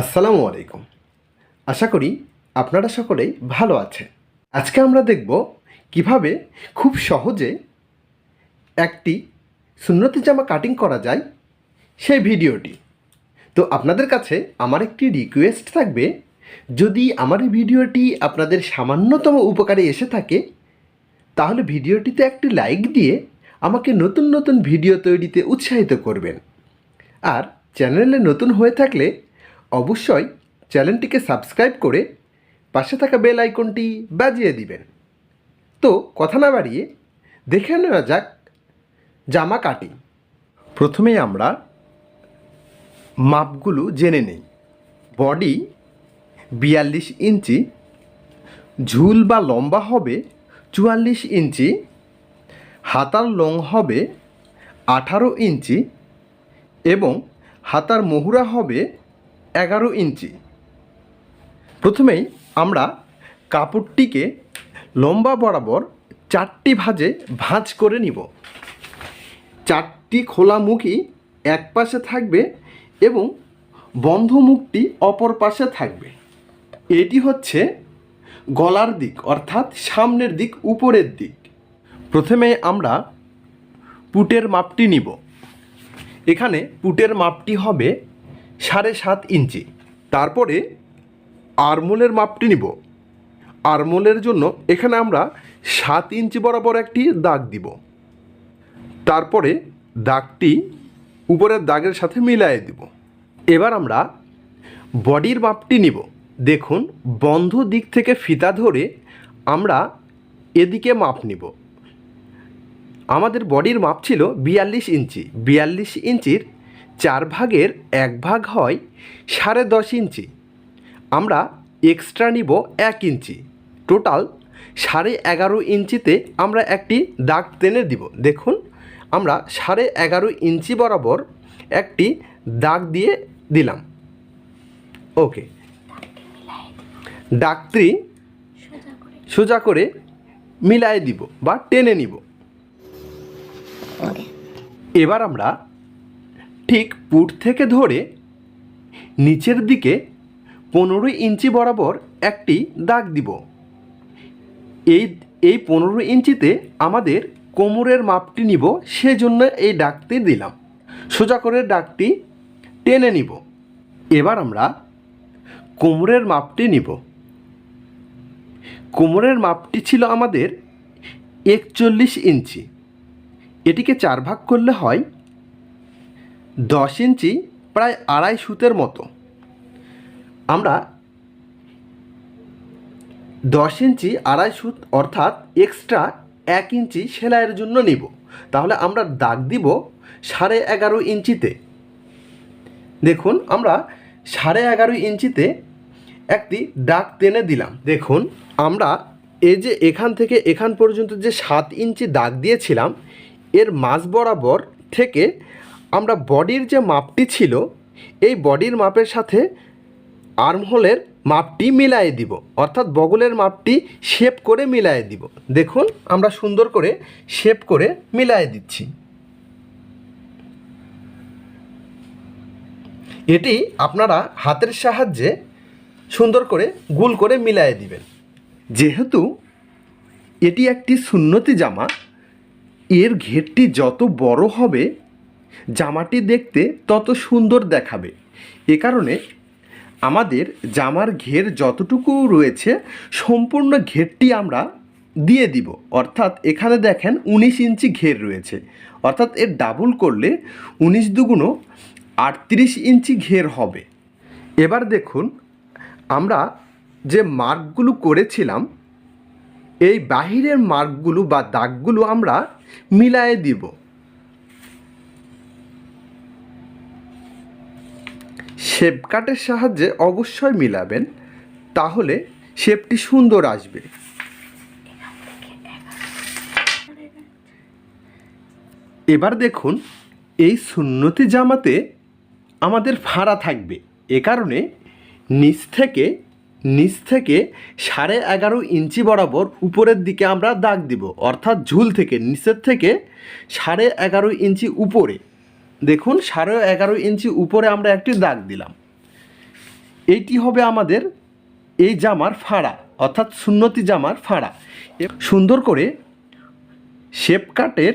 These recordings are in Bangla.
আসসালামু আলাইকুম। আশা করি আপনারা সকলেই ভালো আছেন। আজকে আমরা দেখব কীভাবে খুব সহজে একটি সুন্নতি জামা কাটিং করা যায় সেই ভিডিওটি। তো আপনাদের কাছে আমার একটি রিকোয়েস্ট থাকবে, যদি আমার এই ভিডিওটি আপনাদের সামান্যতম উপকারে এসে থাকে, তাহলে ভিডিওটিতে একটি লাইক দিয়ে আমাকে নতুন নতুন ভিডিও তৈরিতে উৎসাহিত করবেন। আর চ্যানেলে নতুন হয়ে থাকলে অবশ্যই চ্যানেলটিকে সাবস্ক্রাইব করে পাশে থাকা বেল আইকনটি বাজিয়ে দিবেন। তো কথা না বাড়িয়ে দেখে নেওয়া যাক জামা কাটিং। প্রথমেই আমরা মাপগুলো জেনে নেই। বডি বিয়াল্লিশ ইঞ্চি, ঝুল বা লম্বা হবে চুয়াল্লিশ ইঞ্চি, হাতার লং হবে আঠারো ইঞ্চি এবং হাতার মহুরা হবে এগারো ইঞ্চি। প্রথমেই আমরা কাপড়টিকে লম্বা বরাবর চারটি ভাঁজে ভাঁজ করে নিব। চারটি খোলা মুখই এক পাশে থাকবে এবং বন্ধ মুখটি অপর পাশে থাকবে। এটি হচ্ছে গলার দিক, অর্থাৎ সামনের দিক, উপরের দিক। প্রথমে আমরা পুটের মাপটি নিব। এখানে পুটের মাপটি হবে সাড়ে সাত ইঞ্চি। তারপরে আরমোলের মাপটি নিব। আরমোলের জন্য এখানে আমরা সাত ইঞ্চি বরাবর একটি দাগ দিব। তারপরে দাগটি উপরের দাগের সাথে মিলিয়ে দিব। এবার আমরা বডির মাপটি নিব। দেখুন, বন্ধ দিক থেকে ফিতা ধরে আমরা এদিকে মাপ নিব। আমাদের বডির মাপ ছিল বিয়াল্লিশ ইঞ্চি। বিয়াল্লিশ ইঞ্চির চার ভাগের এক ভাগ হয় সাড়ে দশ ইঞ্চি। আমরা এক্সট্রা নিব এক ইঞ্চি। টোটাল সাড়ে এগারো ইঞ্চিতে আমরা একটি দাগ টেনে দিব। দেখুন আমরা সাড়ে এগারো ইঞ্চি বরাবর একটি দাগ দিয়ে দিলাম। ওকে দাগটি সোজা করে মিলায়ে দিব বা টেনে নিব। এবার আমরা ঠিক পুট থেকে ধরে নিচের দিকে পনেরো ইঞ্চি বরাবর একটি দাগ দিব। এই এই পনেরো ইঞ্চিতে আমাদের কোমরের মাপটি নিব, সেজন্য এই ডাকটি দিলাম। সোজা করে ডাকটি টেনে নিব। এবার আমরা কোমরের মাপটি নিব। কোমরের মাপটি ছিল আমাদের একচল্লিশ ইঞ্চি। এটিকে চার ভাগ করলে হয় দশ ইঞ্চি প্রায় আড়াই সুতের মতো। আমরা দশ ইঞ্চি আড়াই সুত অর্থাৎ এক্সট্রা এক ইঞ্চি সেলাইয়ের জন্য নিব। তাহলে আমরা দাগ দিব সাড়ে এগারো ইঞ্চিতে। দেখুন, আমরা সাড়ে এগারো ইঞ্চিতে একটি দাগ টেনে দিলাম। দেখুন, আমরা এই যে এখান থেকে এখান পর্যন্ত যে সাত ইঞ্চি দাগ দিয়েছিলাম, এর মাঝ বরাবর থেকে আমরা বডির যে মাপটি ছিল, এই বডির মাপের সাথে আর্মহোলের মাপটি মিলাই দিব। অর্থাৎ বগলের মাপটি শেপ করে মিলাই দিব। দেখুন, আমরা সুন্দর করে শেপ করে মিলাই দিচ্ছি। এটি আপনারা হাতের সাহায্যে সুন্দর করে গুল করে মিলাই দিবেন। যেহেতু এটি একটি সুন্নতি জামা, এর ঘেরটি যত বড় হবে জামাটি দেখতে তত সুন্দর দেখাবে। এ কারণে আমাদের জামার ঘের যতটুকু রয়েছে, সম্পূর্ণ ঘেরটি আমরা দিয়ে দিব। অর্থাৎ এখানে দেখেন উনিশ ইঞ্চি ঘের রয়েছে। অর্থাৎ এর ডাবল করলে উনিশ দুগুণো আটত্রিশ ইঞ্চি ঘের হবে। এবার দেখুন, আমরা যে মার্কগুলো করেছিলাম, এই বাহিরের মার্কগুলো বা দাগগুলো আমরা মিলায়ে দিব। শেপ কাটের সাহায্যে অবশ্যই মিলাবেন, তাহলে শেপটি সুন্দর আসবে। এবার দেখুন, এই সুন্নতি জামাতে আমাদের ফাড়া থাকবে। এ কারণে নিচ থেকে নিচ থেকে সাড়ে এগারো ইঞ্চি বরাবর উপরের দিকে আমরা দাগ দিব। অর্থাৎ ঝুল থেকে, নিচের থেকে সাড়ে এগারো ইঞ্চি উপরে। দেখুন, সাড়ে এগারো ইঞ্চি উপরে আমরা একটি দাগ দিলাম। এইটি হবে আমাদের এই জামার ফাড়া, অর্থাৎ সুন্নতি জামার ফাড়া। সুন্দর করে শেপ কাটের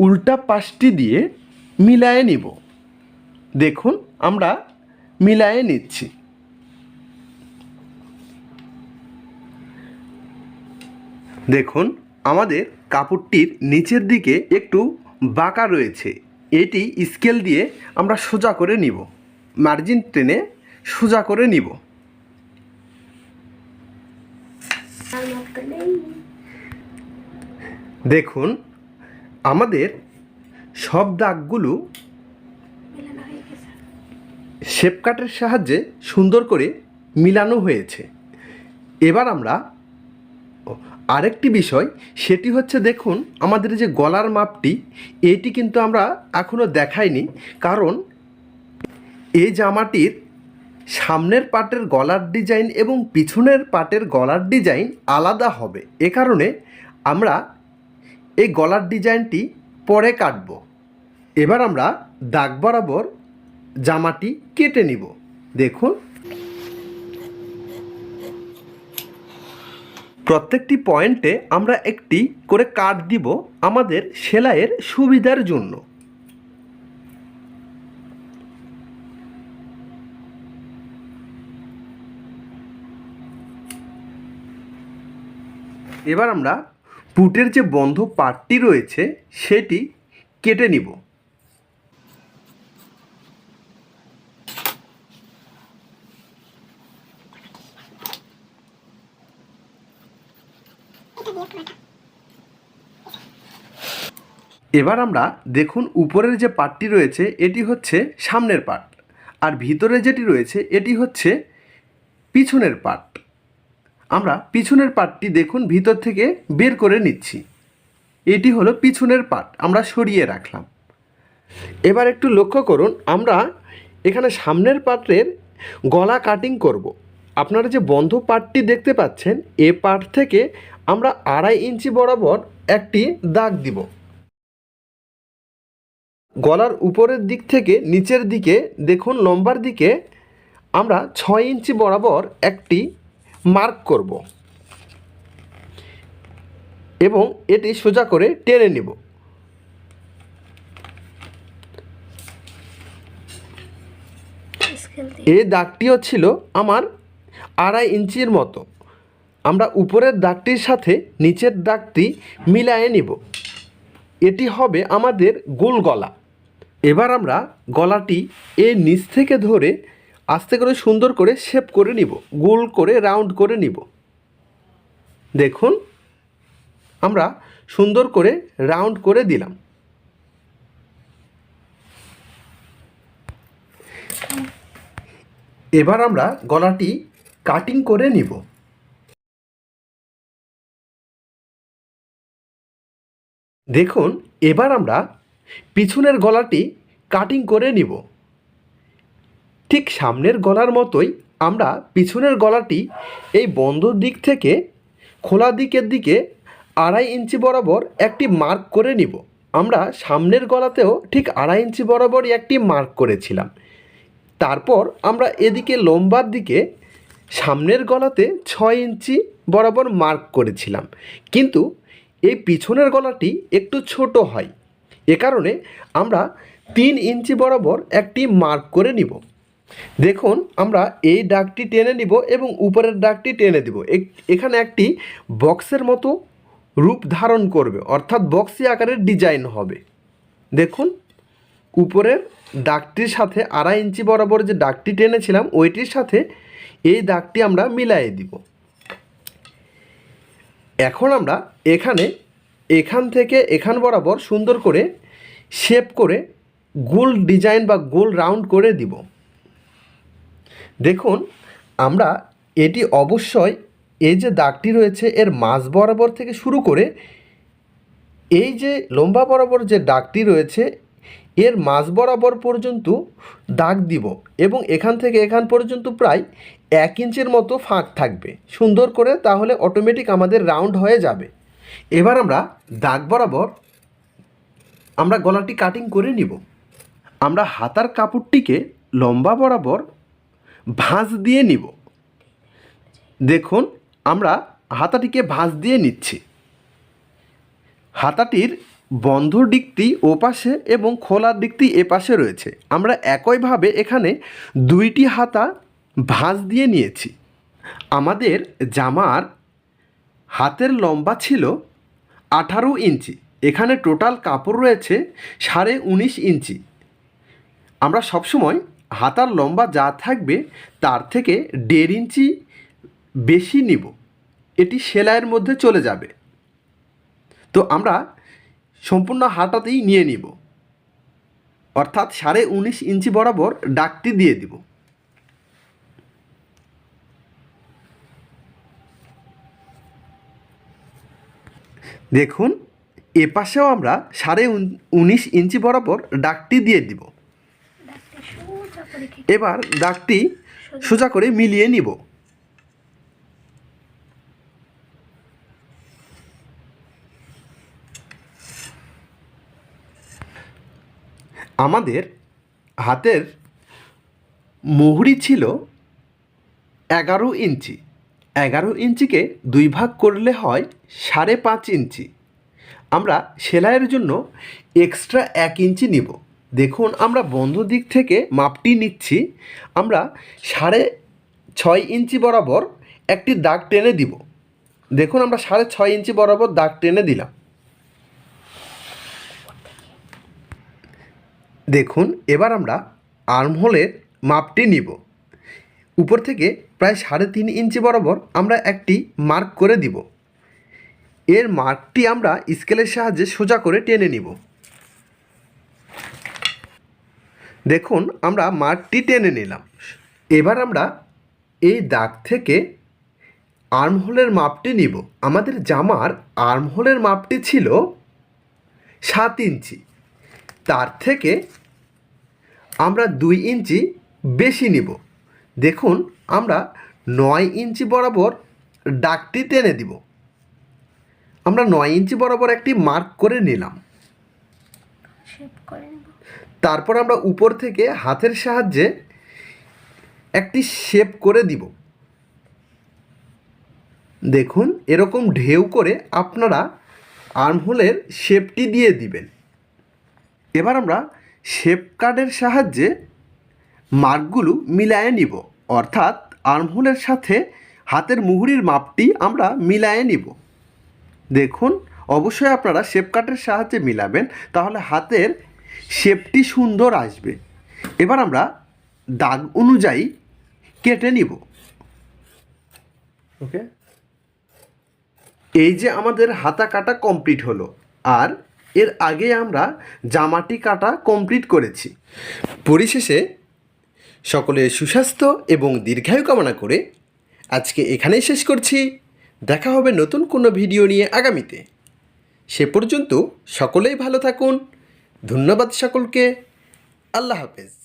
উল্টা পাশটি দিয়ে মিলায়ে নিব। দেখুন, আমরা মিলায়ে নিচ্ছি। দেখুন, আমাদের কাপড়টির নিচের দিকে একটু বাঁকা রয়েছে। এটি স্কেল দিয়ে আমরা সোজা করে নিব। মার্জিন টেনে সোজা করে নিব। দেখুন, আমাদের সব দাগগুলো শেপ কাটের সাহায্যে সুন্দর করে মিলানো হয়েছে। এবার আমরা আরেকটি বিষয়, সেটি হচ্ছে দেখুন আমাদের যে গলার মাপটি, এটি কিন্তু আমরা এখনও দেখাইনি, কারণ এই জামাটির সামনের পাটের গলার ডিজাইন এবং পিছনের পাটের গলার ডিজাইন আলাদা হবে। এ কারণে আমরা এই গলার ডিজাইনটি পরে কাটব। এবার আমরা দাগ বরাবর জামাটি কেটে নিব। দেখুন। প্রত্যেকটি পয়েন্টে আমরা একটি করে কাট দিব আমাদের সেলাইয়ের সুবিধার জন্য। এবার আমরা পুটের যে বন্ধ পার্টটি রয়েছে, সেটি কেটে নিব। এবার আমরা দেখুন উপরের যে পাটটি রয়েছে, এটি হচ্ছে সামনের পার্ট আর ভিতরে যেটি রয়েছে, এটি হচ্ছে পিছনের পার্ট আমরা পিছনের পার্টটি দেখুন ভিতর থেকে বের করে নিচ্ছি। এটি হলো পিছনের পাট, আমরা সরিয়ে রাখলাম। এবার একটু লক্ষ্য করুন, আমরা এখানে সামনের পার্টের গলা কাটিং করব। আপনারা যে বন্ধ পাটটি দেখতে পাচ্ছেন, এ পার্ট থেকে আমরা আড়াই ইঞ্চি বরাবর একটি দাগ দিব। গলার উপরের দিক থেকে নিচের দিকে দেখুন লম্বার দিকে আমরা ছয় ইঞ্চি বরাবর একটি মার্ক করব এবং এটি সোজা করে টেনে নিব। এই দাগটিও ছিল আমার আড়াই ইঞ্চির মতো। আমরা উপরের দাগটির সাথে নিচের দাগটি মিলায়ে নিব। এটি হবে আমাদের গোল গলা। এবার আমরা গলাটি এর নিচ থেকে ধরে আস্তে করে সুন্দর করে শেপ করে নিব, গোল করে, রাউন্ড করে নিব। দেখুন, আমরা সুন্দর করে রাউন্ড করে দিলাম। এবার আমরা গলাটি কাটিং করে নিব। দেখুন, এবার আমরা পিছনের গলাটি কাটিং করে নিব। ঠিক সামনের গলার মতোই আমরা পিছনের গলাটি এই বন্ধ দিক থেকে খোলা দিকের দিকে আড়াই ইঞ্চি বরাবর একটি মার্ক করে নিব। আমরা সামনের গলাতেও ঠিক আড়াই ইঞ্চি বরাবরই একটি মার্ক করেছিলাম। তারপর আমরা এদিকে লম্বার দিকে সামনের গলাতে ছয় ইঞ্চি বরাবর মার্ক করেছিলাম। কিন্তু এই পিছনের গলাটি একটু ছোট হয়। এ কারণে আমরা তিন ইঞ্চি বরাবর একটি মার্ক করে নিব। দেখুন, আমরা এই ডাকটি টেনে নিব এবং উপরের ডাকটি টেনে দিব। এখানে একটি বক্সের মতো রূপ ধারণ করবে, অর্থাৎ বক্সি আকারের ডিজাইন হবে। দেখুন, উপরের দাগটির সাথে আড়াই ইঞ্চি বরাবর যে দাগটি টেনেছিলাম, ওইটির সাথে এই দাগটি আমরা মিলাইয়ে দিব। এখন আমরা এখানে এখান থেকে এখান বরাবর সুন্দর করে শেপ করে গোল ডিজাইন বা গোল রাউন্ড করে দিব। দেখুন, আমরা এটি অবশ্যই এই যে দাগটি রয়েছে এর মাঝ বরাবর থেকে শুরু করে এই যে লম্বা বরাবর যে দাগটি রয়েছে এর মাঝ বরাবর পর্যন্ত দাগ দিব এবং এখান থেকে এখান পর্যন্ত প্রায় এক ইঞ্চের মতো ফাঁক থাকবে। সুন্দর করে তাহলে অটোমেটিক আমাদের রাউন্ড হয়ে যাবে। এবার আমরা দাগ বরাবর আমরা গলাটি কাটিং করে নিব। আমরা হাতার কাপড়টিকে লম্বা বরাবর ভাঁজ দিয়ে নিব। দেখুন, আমরা হাতাটিকে ভাঁজ দিয়ে নিচ্ছি। হাতাটির বন্ধ দিকটি ও পাশে এবং খোলার দিকটি এ পাশে রয়েছে। আমরা একইভাবে এখানে দুইটি হাতা ভাঁজ দিয়ে নিয়েছি। আমাদের জামার হাতের লম্বা ছিল আঠারো ইঞ্চি। এখানে টোটাল কাপড় রয়েছে সাড়ে উনিশ ইঞ্চি। আমরা সবসময় হাতার লম্বা যা থাকবে তার থেকে দেড় ইঞ্চি বেশি নিব। এটি সেলাইয়ের মধ্যে চলে যাবে। তো আমরা সম্পূর্ণ হাতাতেই নিয়ে নিব। অর্থাৎ সাড়ে উনিশ ইঞ্চি বরাবর ডাকটি দিয়ে দিব। দেখুন, এ পাশেও আমরা সাড়ে উন- উনিশ ইঞ্চি বরাবর ডাকটি দিয়ে দিব। এবার ডাকটি সোজা করে মিলিয়ে নিব। আমাদের হাতের মুহুরি ছিল এগারো ইঞ্চি। এগারো ইঞ্চিকে দুই ভাগ করলে হয় সাড়ে পাঁচ ইঞ্চি। আমরা সেলাইয়ের জন্য এক্সট্রা এক ইঞ্চি নিব। দেখুন, আমরা বন্ধ দিক থেকে মাপটি নিচ্ছি। আমরা সাড়ে ছয় ইঞ্চি বরাবর একটি দাগ টেনে দিব। দেখুন, আমরা সাড়ে ছয় ইঞ্চি বরাবর দাগ টেনে দিলাম। দেখুন, এবার আমরা আর্মহোলের মাপটি নিব। উপর থেকে প্রায় সাড়ে তিন ইঞ্চি বরাবর আমরা একটি মার্ক করে দিব। এর মার্কটি আমরা স্কেলের সাহায্যে সোজা করে টেনে নিব। দেখুন, আমরা মার্কটি টেনে নিলাম। এবার আমরা এই দাগ থেকে আর্মহোলের মাপটি নিব। আমাদের জামার আর্মহোলের মাপটি ছিল সাত ইঞ্চি। তার থেকে আমরা দুই ইঞ্চি বেশি নিব। দেখুন আমরা নয় ইঞ্চি বরাবর ডাকটি টেনে দিব। আমরা নয় ইঞ্চি বরাবর একটি মার্ক করে নিলাম। তারপর আমরা উপর থেকে হাতের সাহায্যে একটি শেপ করে দিব। দেখুন এরকম ঢেউ করে আপনারা আর্মহোলের শেপটি দিয়ে দিবেন। এবার আমরা শেপ কার্ডের সাহায্যে মার্কগুলো মিলায়ে নিব। অর্থাৎ আর্মহোলের সাথে হাতের মুহুরির মাপটি আমরা মিলায়ে নিব। দেখুন, অবশ্যই আপনারা শেপ কাটের সাহায্যে মিলাবেন, তাহলে হাতের শেপটি সুন্দর আসবে। এবার আমরা দাগ অনুযায়ী কেটে নিব। ওকে? এই যে আমাদের হাতা কাটা কমপ্লিট হলো, আর এর আগে আমরা জামাটি কাটা কমপ্লিট করেছি। পরিশেষে সকলের সুস্বাস্থ্য এবং দীর্ঘায়ু কামনা করে আজকে এখানেই শেষ করছি। দেখা হবে নতুন কোনো ভিডিও নিয়ে আগামীতে। সে পর্যন্ত সকলেই ভালো থাকুন। ধন্যবাদ সকলকে। আল্লাহ হাফেজ।